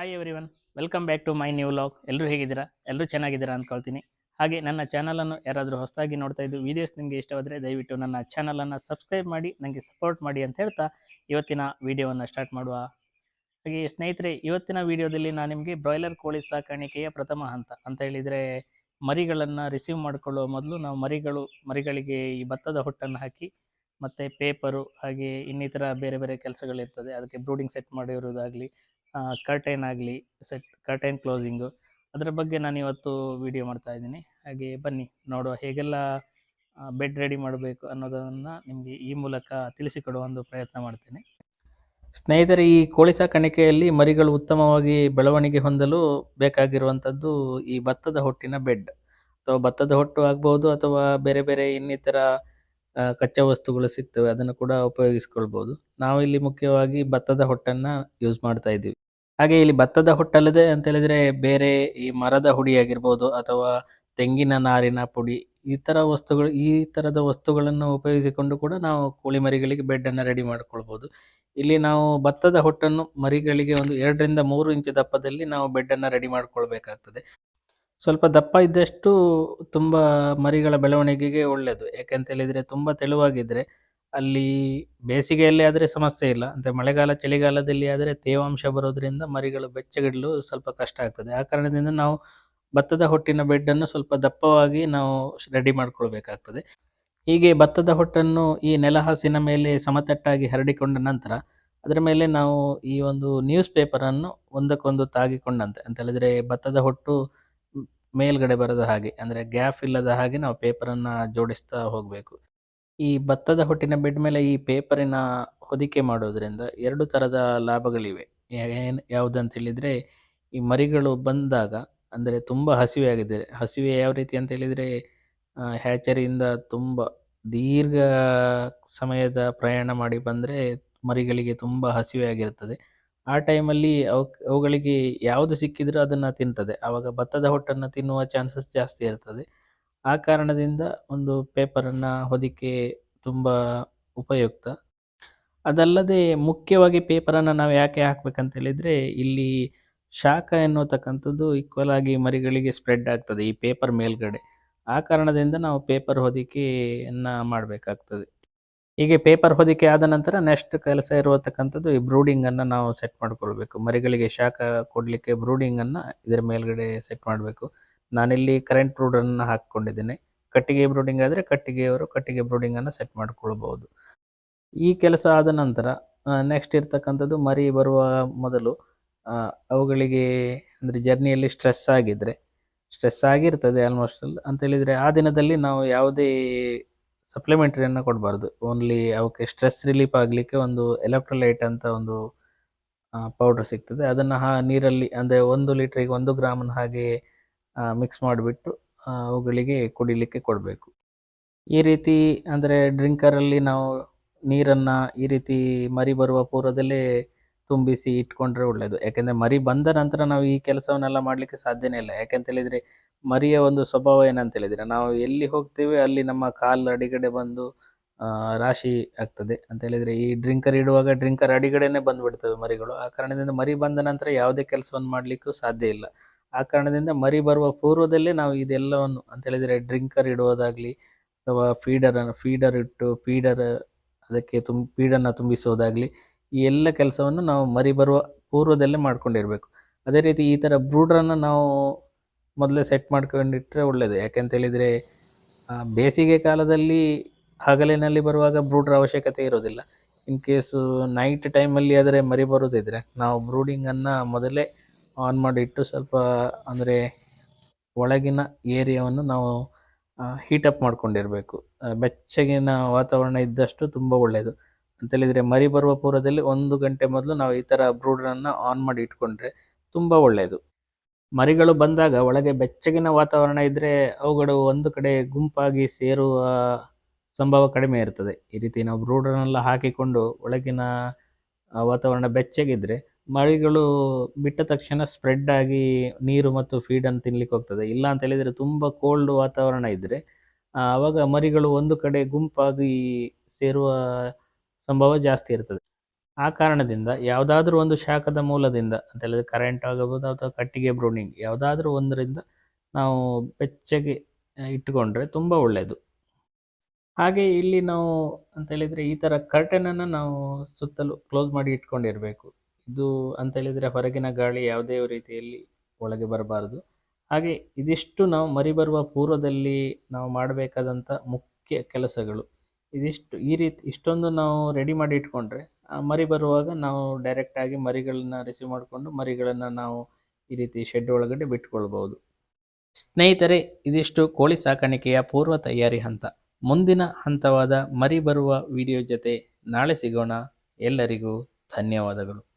Hi everyone welcome back to my new vlog ಎಲ್ಲರೂ ಹೇಗಿದ್ದೀರಾ? ಎಲ್ಲರೂ ಚೆನ್ನಾಗಿದ್ದೀರಾ ಅಂದ್ಕೊಳ್ತೀನಿ ಹಾಗೆ ನನ್ನ ಚಾನಲನ್ನು ಯಾರಾದರೂ ಹೊಸದಾಗಿ ನೋಡ್ತಾ ಇದ್ದು ವೀಡಿಯೋಸ್ ನಿಮಗೆ ಇಷ್ಟವಾದರೆ ದಯವಿಟ್ಟು ನನ್ನ ಚಾನಲನ್ನು ಸಬ್ಸ್ಕ್ರೈಬ್ ಮಾಡಿ ನನಗೆ ಸಪೋರ್ಟ್ ಮಾಡಿ ಅಂತ ಹೇಳ್ತಾ ಇವತ್ತಿನ ವಿಡಿಯೋವನ್ನು ಸ್ಟಾರ್ಟ್ ಮಾಡುವ. ಹಾಗೆ ಸ್ನೇಹಿತರೆ, ಇವತ್ತಿನ ವಿಡಿಯೋದಲ್ಲಿ ನಾನು ನಿಮಗೆ ಬ್ರಾಯ್ಲರ್ ಕೋಳಿ ಸಾಕಾಣಿಕೆಯ ಪ್ರಥಮ ಹಂತ ಅಂತ ಹೇಳಿದರೆ ಮರಿಗಳನ್ನು ರಿಸೀವ್ ಮಾಡಿಕೊಳ್ಳುವ ಮೊದಲು ನಾವು ಮರಿಗಳು, ಮರಿಗಳಿಗೆ ಈ ಭತ್ತದ ಹೊಟ್ಟನ್ನು ಹಾಕಿ, ಮತ್ತು ಪೇಪರು ಹಾಗೆ ಇನ್ನಿತರ ಬೇರೆ ಬೇರೆ ಕೆಲಸಗಳಿರ್ತದೆ. ಅದಕ್ಕೆ ಬ್ರೂಡಿಂಗ್ ಸೆಟ್ ಮಾಡಿರೋದಾಗಲಿ ಕರ್ಟೈನ್ ಆಗಲಿ ಸೆಟ್ ಕರ್ಟೈನ್ ಕ್ಲೋಸಿಂಗು ಅದರ ಬಗ್ಗೆ ನಾನು ಇವತ್ತು ವಿಡಿಯೋ ಮಾಡ್ತಾ ಇದ್ದೀನಿ. ಹಾಗೆ ಬನ್ನಿ, ನೋಡುವ ಹೇಗೆಲ್ಲ ಬೆಡ್ ರೆಡಿ ಮಾಡಬೇಕು ಅನ್ನೋದನ್ನು ನಿಮಗೆ ಈ ಮೂಲಕ ತಿಳಿಸಿಕೊಡುವ ಒಂದು ಪ್ರಯತ್ನ ಮಾಡ್ತೇನೆ. ಸ್ನೇಹಿತರೆ, ಈ ಕೋಳಿ ಸಾಕಾಣಿಕೆಯಲ್ಲಿ ಮರಿಗಳು ಉತ್ತಮವಾಗಿ ಬೆಳವಣಿಗೆ ಹೊಂದಲು ಬೇಕಾಗಿರುವಂಥದ್ದು ಈ ಭತ್ತದ ಹೊಟ್ಟಿನ ಬೆಡ್ ಅಥವಾ ಭತ್ತದ ಹೊಟ್ಟು ಆಗ್ಬೋದು ಅಥವಾ ಬೇರೆ ಬೇರೆ ಇನ್ನಿತರ ಕಚ್ಚಾ ವಸ್ತುಗಳು ಸಿಗ್ತವೆ, ಅದನ್ನು ಕೂಡ ಉಪಯೋಗಿಸ್ಕೊಳ್ಬೋದು. ನಾವು ಇಲ್ಲಿ ಮುಖ್ಯವಾಗಿ ಭತ್ತದ ಹೊಟ್ಟನ್ನ ಯೂಸ್ ಮಾಡ್ತಾ ಇದ್ದೀವಿ. ಹಾಗೆ ಇಲ್ಲಿ ಭತ್ತದ ಹೊಟ್ಟಲ್ಲದೆ ಅಂತ ಹೇಳಿದ್ರೆ ಬೇರೆ ಈ ಮರದ ಹುಡಿ ಆಗಿರ್ಬೋದು ಅಥವಾ ತೆಂಗಿನ ನಾರಿನ ಪುಡಿ, ಈ ಥರ ವಸ್ತುಗಳು, ಈ ತರದ ವಸ್ತುಗಳನ್ನು ಉಪಯೋಗಿಸಿಕೊಂಡು ಕೂಡ ನಾವು ಕೋಳಿ ಮರಿಗಳಿಗೆ ಅನ್ನ ರೆಡಿ ಮಾಡ್ಕೊಳ್ಬಹುದು ಇಲ್ಲಿ ನಾವು ಭತ್ತದ ಹೊಟ್ಟನ್ನು ಮರಿಗಳಿಗೆ ಒಂದು ಎರಡರಿಂದ ಮೂರು ಇಂಚು ದಪ್ಪದಲ್ಲಿ ನಾವು ಬೆಡ್ಡನ್ನು ರೆಡಿ ಮಾಡ್ಕೊಳ್ಬೇಕಾಗ್ತದೆ. ಸ್ವಲ್ಪ ದಪ್ಪ ಇದ್ದಷ್ಟು ತುಂಬ ಮರಿಗಳ ಬೆಳವಣಿಗೆಗೆ ಒಳ್ಳೆಯದು ಯಾಕೆಂತ ಹೇಳಿದರೆ ತುಂಬ ತೆಳುವಾಗಿದ್ದರೆ ಅಲ್ಲಿ ಬೇಸಿಗೆಯಲ್ಲಿ ಆದರೆ ಸಮಸ್ಯೆ ಇಲ್ಲ. ಅಂದರೆ ಮಳೆಗಾಲ, ಚಳಿಗಾಲದಲ್ಲಿ ಆದರೆ ತೇವಾಂಶ ಬರೋದ್ರಿಂದ ಮರಿಗಳು ಬೆಚ್ಚಗಿಡಲು ಸ್ವಲ್ಪ ಕಷ್ಟ ಆಗ್ತದೆ. ಆ ಕಾರಣದಿಂದ ನಾವು ಭತ್ತದ ಹೊಟ್ಟಿನ ಬೆಡ್ಡನ್ನು ಸ್ವಲ್ಪ ದಪ್ಪವಾಗಿ ನಾವು ರೆಡಿ ಮಾಡಿಕೊಳ್ಬೇಕಾಗ್ತದೆ. ಹೀಗೆ ಭತ್ತದ ಹೊಟ್ಟನ್ನು ಈ ನೆಲಹಾಸಿನ ಮೇಲೆ ಸಮತಟ್ಟಾಗಿ ಹರಡಿಕೊಂಡ ನಂತರ ಅದರ ಮೇಲೆ ನಾವು ಈ ಒಂದು ನ್ಯೂಸ್ ಪೇಪರನ್ನು ಒಂದಕ್ಕೊಂದು ತಾಗಿಕೊಂಡಂತೆ ಅಂತ ಹೇಳಿದರೆ ಭತ್ತದ ಹೊಟ್ಟು ಮೇಲ್ಗಡೆ ಬರದ ಹಾಗೆ, ಅಂದರೆ ಗ್ಯಾಪ್ ಇಲ್ಲದ ಹಾಗೆ ನಾವು ಪೇಪರನ್ನು ಜೋಡಿಸ್ತಾ ಹೋಗಬೇಕು. ಈ ಭತ್ತದ ಹೊಟ್ಟಿನ ಬೆಡ್ ಮೇಲೆ ಈ ಪೇಪರಿನ ಹೊದಿಕೆ ಮಾಡೋದ್ರಿಂದ ಎರಡು ಥರದ ಲಾಭಗಳಿವೆ. ಏನು, ಯಾವುದಂತ ಹೇಳಿದರೆ, ಈ ಮರಿಗಳು ಬಂದಾಗ, ಅಂದರೆ ತುಂಬ ಹಸಿವೆ ಆಗಿದೆ ಹಸಿವೆ ಯಾವ ರೀತಿ ಅಂತ ಹೇಳಿದರೆ ಹ್ಯಾಚರಿಯಿಂದ ತುಂಬ ದೀರ್ಘ ಸಮಯದ ಪ್ರಯಾಣ ಮಾಡಿ ಬಂದರೆ ಮರಿಗಳಿಗೆ ತುಂಬ ಹಸಿವೆ ಆಗಿರ್ತದೆ. ಆ ಟೈಮಲ್ಲಿ ಅಲ್ಲಿ ಅವುಗಳಿಗೆ ಯಾವುದು ಸಿಕ್ಕಿದರೂ ಅದನ್ನು ತಿಂತದೆ. ಆವಾಗ ಭತ್ತದ ಹೊಟ್ಟನ್ನು ತಿನ್ನುವ ಚಾನ್ಸಸ್ ಜಾಸ್ತಿ ಇರ್ತದೆ. ಆ ಕಾರಣದಿಂದ ಒಂದು ಪೇಪರನ್ನು ಹೊದಿಕೆ ತುಂಬ ಉಪಯುಕ್ತ. ಅದಲ್ಲದೆ ಮುಖ್ಯವಾಗಿ ಪೇಪರನ್ನು ನಾವು ಯಾಕೆ ಹಾಕ್ಬೇಕಂತ ಹೇಳಿದರೆ, ಇಲ್ಲಿ ಶಾಖ ಎನ್ನುವತಕ್ಕಂಥದ್ದು ಈಕ್ವಲ್ ಆಗಿ ಮರಿಗಳಿಗೆ ಸ್ಪ್ರೆಡ್ ಆಗ್ತದೆ ಈ ಪೇಪರ್ ಮೇಲ್ಗಡೆ. ಆ ಕಾರಣದಿಂದ ನಾವು ಪೇಪರ್ ಹೊದಿಕೆಯನ್ನು ಮಾಡಬೇಕಾಗ್ತದೆ. ಹೀಗೆ ಪೇಪರ್ ಹೊದಿಕೆ ಆದ ನಂತರ ನೆಕ್ಸ್ಟ್ ಕೆಲಸ ಇರುವತಕ್ಕಂಥದ್ದು ಈ ಬ್ರೂಡಿಂಗನ್ನು ನಾವು ಸೆಟ್ ಮಾಡಿಕೊಳ್ಬೇಕು. ಮರಿಗಳಿಗೆ ಶಾಖ ಕೊಡಲಿಕ್ಕೆ ಬ್ರೂಡಿಂಗನ್ನು ಇದರ ಮೇಲ್ಗಡೆ ಸೆಟ್ ಮಾಡಬೇಕು. ನಾನಿಲ್ಲಿ ಕರೆಂಟ್ ಬ್ರೂಡನ್ನು ಹಾಕ್ಕೊಂಡಿದ್ದೇನೆ. ಕಟ್ಟಿಗೆ ಬ್ರೂಡಿಂಗ್ ಆದರೆ ಕಟ್ಟಿಗೆಯವರು ಕಟ್ಟಿಗೆ ಬ್ರೂಡಿಂಗನ್ನು ಸೆಟ್ ಮಾಡ್ಕೊಳ್ಬೋದು ಈ ಕೆಲಸ ಆದ ನಂತರ ನೆಕ್ಸ್ಟ್ ಇರ್ತಕ್ಕಂಥದ್ದು ಮರಿ ಬರುವ ಮೊದಲು ಅವುಗಳಿಗೆ ಅಂದರೆ ಜರ್ನಿಯಲ್ಲಿ ಸ್ಟ್ರೆಸ್ ಆಗಿದ್ದರೆ ಸ್ಟ್ರೆಸ್ ಆಗಿರ್ತದೆ ಆಲ್ಮೋಸ್ಟ್ ಅಂತ ಹೇಳಿದರೆ ಆ ದಿನದಲ್ಲಿ ನಾವು ಯಾವುದೇ ಸಪ್ಲಿಮೆಂಟ್ರಿಯನ್ನು ಕೊಡಬಾರ್ದು. ಓನ್ಲಿ ಅವಕ್ಕೆ ಸ್ಟ್ರೆಸ್ ರಿಲೀಫ್ ಆಗಲಿಕ್ಕೆ ಒಂದು ಎಲೆಕ್ಟ್ರೋಲೈಟ್ ಅಂತ ಒಂದು ಪೌಡ್ರ್ ಸಿಗ್ತದೆ. ಅದನ್ನು ಹಾ, ನೀರಲ್ಲಿ ಅಂದರೆ ಒಂದು ಲೀಟ್ರಿಗೆ ಒಂದು ಗ್ರಾಮನ ಹಾಗೆ ಮಿಕ್ಸ್ ಮಾಡಿಬಿಟ್ಟು ಅವುಗಳಿಗೆ ಕುಡಿಲಿಕ್ಕೆ ಕೊಡಬೇಕು. ಈ ರೀತಿ ಅಂದರೆ ಡ್ರಿಂಕರಲ್ಲಿ ನಾವು ನೀರನ್ನು ಈ ರೀತಿ ಮರಿ ಬರುವ ಪೂರ್ವದಲ್ಲೇ ತುಂಬಿಸಿ ಇಟ್ಕೊಂಡ್ರೆ ಒಳ್ಳೆಯದು ಯಾಕೆಂದರೆ ಮರಿ ಬಂದ ನಂತರ ನಾವು ಈ ಕೆಲಸವನ್ನೆಲ್ಲ ಮಾಡಲಿಕ್ಕೆ ಸಾಧ್ಯನೇ ಇಲ್ಲ. ಯಾಕೆಂತ ಹೇಳಿದರೆ ಮರಿಯ ಒಂದು ಸ್ವಭಾವ ಏನಂತ ಹೇಳಿದರೆ ನಾವು ಎಲ್ಲಿ ಹೋಗ್ತೇವೆ ಅಲ್ಲಿ ನಮ್ಮ ಕಾಲು ಅಡಿಗಡೆ ಬಂದು ರಾಶಿ ಆಗ್ತದೆ. ಅಂತ ಹೇಳಿದರೆ ಈ ಡ್ರಿಂಕರ್ ಇಡುವಾಗ ಡ್ರಿಂಕರ್ ಅಡಿಗಡೆನೇ ಬಂದುಬಿಡ್ತವೆ ಮರಿಗಳು. ಆ ಕಾರಣದಿಂದ ಮರಿ ಬಂದ ನಂತರ ಯಾವುದೇ ಕೆಲಸವನ್ನು ಮಾಡಲಿಕ್ಕೂ ಸಾಧ್ಯ ಇಲ್ಲ. ಆ ಕಾರಣದಿಂದ ಮರಿ ಬರುವ ಪೂರ್ವದಲ್ಲೇ ನಾವು ಇದೆಲ್ಲವನ್ನು ಅಂತ ಹೇಳಿದರೆ ಡ್ರಿಂಕರ್ ಇಡುವುದಾಗಲಿ ಅಥವಾ ಫೀಡರನ್ನು, ಫೀಡರ್ ಇಟ್ಟು ಫೀಡರ್ ಅದಕ್ಕೆ ತುಂಬ ಫೀಡನ್ನು ತುಂಬಿಸೋದಾಗಲಿ ಈ ಎಲ್ಲ ಕೆಲಸವನ್ನು ನಾವು ಮರಿ ಬರುವ ಪೂರ್ವದಲ್ಲೇ ಮಾಡ್ಕೊಂಡಿರಬೇಕು. ಅದೇ ರೀತಿ ಈ ಥರ ಬ್ರೂಡ್ರನ್ನು ನಾವು ಮೊದಲೇ ಸೆಟ್ ಮಾಡ್ಕೊಂಡಿಟ್ಟರೆ ಒಳ್ಳೆಯದು ಯಾಕೆಂತ ಹೇಳಿದರೆ ಬೇಸಿಗೆ ಕಾಲದಲ್ಲಿ ಹಗಲಿನಲ್ಲಿ ಬರುವಾಗ ಬ್ರೂಡ್ರ ಅವಶ್ಯಕತೆ ಇರೋದಿಲ್ಲ. ಇನ್ ಕೇಸು ನೈಟ್ ಟೈಮಲ್ಲಿ ಆದರೆ ಮರಿ ಬರೋದಿದ್ರೆ ನಾವು ಬ್ರೂಡಿಂಗನ್ನು ಮೊದಲೇ ಆನ್ ಮಾಡಿಟ್ಟು ಸ್ವಲ್ಪ, ಅಂದರೆ ಒಳಗಿನ ಏರಿಯಾವನ್ನು ನಾವು ಹೀಟಪ್ ಮಾಡ್ಕೊಂಡಿರಬೇಕು. ಬೆಚ್ಚಗಿನ ವಾತಾವರಣ ಇದ್ದಷ್ಟು ತುಂಬ ಒಳ್ಳೆಯದು ಅಂತೇಳಿದರೆ ಮರಿ ಬರುವ ಪೂರ್ವದಲ್ಲಿ ಒಂದು ಗಂಟೆ ಮೊದಲು ನಾವು ಈ ಥರ ಬ್ರೂಡರನ್ನು ಆನ್ ಮಾಡಿ ಇಟ್ಕೊಂಡ್ರೆ ತುಂಬ ಒಳ್ಳೆಯದು ಮರಿಗಳು ಬಂದಾಗ ಒಳಗೆ ಬೆಚ್ಚಗಿನ ವಾತಾವರಣ ಇದ್ದರೆ ಅವುಗಳು ಒಂದು ಕಡೆ ಗುಂಪಾಗಿ ಸೇರುವ ಸಂಭವ ಕಡಿಮೆ ಇರ್ತದೆ. ಈ ರೀತಿ ನಾವು ಬ್ರೂಡರ್ನೆಲ್ಲ ಹಾಕಿಕೊಂಡು ಒಳಗಿನ ವಾತಾವರಣ ಬೆಚ್ಚಗಿದ್ರೆ ಮರಿಗಳು ಬಿಟ್ಟ ತಕ್ಷಣ ಸ್ಪ್ರೆಡ್ ಆಗಿ ನೀರು ಮತ್ತು ಫೀಡನ್ನು ತಿನ್ಲಿಕ್ಕೆ ಹೋಗ್ತದೆ. ಇಲ್ಲ ಅಂತ ಹೇಳಿದರೆ ತುಂಬ ಕೋಲ್ಡ್ ವಾತಾವರಣ ಇದ್ದರೆ ಆವಾಗ ಮರಿಗಳು ಒಂದು ಕಡೆ ಗುಂಪಾಗಿ ಸೇರುವ ಸಂಭವ ಜಾಸ್ತಿ ಇರ್ತದೆ. ಆ ಕಾರಣದಿಂದ ಯಾವುದಾದ್ರೂ ಒಂದು ಶಾಖದ ಮೂಲದಿಂದ ಅಂತ ಹೇಳಿದ್ರೆ ಕರೆಂಟ್ ಆಗಬಹುದು ಅಥವಾ ಕಟ್ಟಿಗೆ ಬ್ರೂನಿಂಗ್ ಯಾವುದಾದ್ರೂ ಒಂದರಿಂದ ನಾವು ಬೆಚ್ಚಗೆ ಇಟ್ಟುಕೊಂಡ್ರೆ ತುಂಬ ಒಳ್ಳೆಯದು ಹಾಗೆ ಇಲ್ಲಿ ನಾವು ಅಂತ ಹೇಳಿದರೆ ಈ ಥರ ಕರ್ಟನನ್ನು ನಾವು ಸುತ್ತಲೂ ಕ್ಲೋಸ್ ಮಾಡಿ ಇಟ್ಕೊಂಡಿರಬೇಕು. ಇದು ಅಂತ ಹೇಳಿದರೆ ಹೊರಗಿನ ಗಾಳಿ ಯಾವುದೇ ರೀತಿಯಲ್ಲಿ ಒಳಗೆ ಬರಬಾರದು. ಹಾಗೆ ಇದಿಷ್ಟು ನಾವು ಮರಿ ಬರುವ ಪೂರ್ವದಲ್ಲಿ ನಾವು ಮಾಡಬೇಕಾದಂಥ ಮುಖ್ಯ ಕೆಲಸಗಳು. ಇದಿಷ್ಟು, ಈ ರೀತಿ, ಇಷ್ಟೊಂದು ನಾವು ರೆಡಿ ಮಾಡಿ ಇಟ್ಕೊಂಡ್ರೆ, ಆ ಮರಿ ಬರುವಾಗ ನಾವು ಡೈರೆಕ್ಟಾಗಿ ಮರಿಗಳನ್ನ ರಿಸೀವ್ ಮಾಡಿಕೊಂಡು ಮರಿಗಳನ್ನು ನಾವು ಈ ರೀತಿ ಶೆಡ್ ಒಳಗಡೆ ಬಿಟ್ಕೊಳ್ಬೋದು ಸ್ನೇಹಿತರೆ, ಇದಿಷ್ಟು ಕೋಳಿ ಸಾಕಾಣಿಕೆಯ ಪೂರ್ವ ತಯಾರಿ ಹಂತ. ಮುಂದಿನ ಹಂತವಾದ ಮರಿ ಬರುವ ವಿಡಿಯೋ ಜೊತೆ ನಾಳೆ ಸಿಗೋಣ. ಎಲ್ಲರಿಗೂ ಧನ್ಯವಾದಗಳು.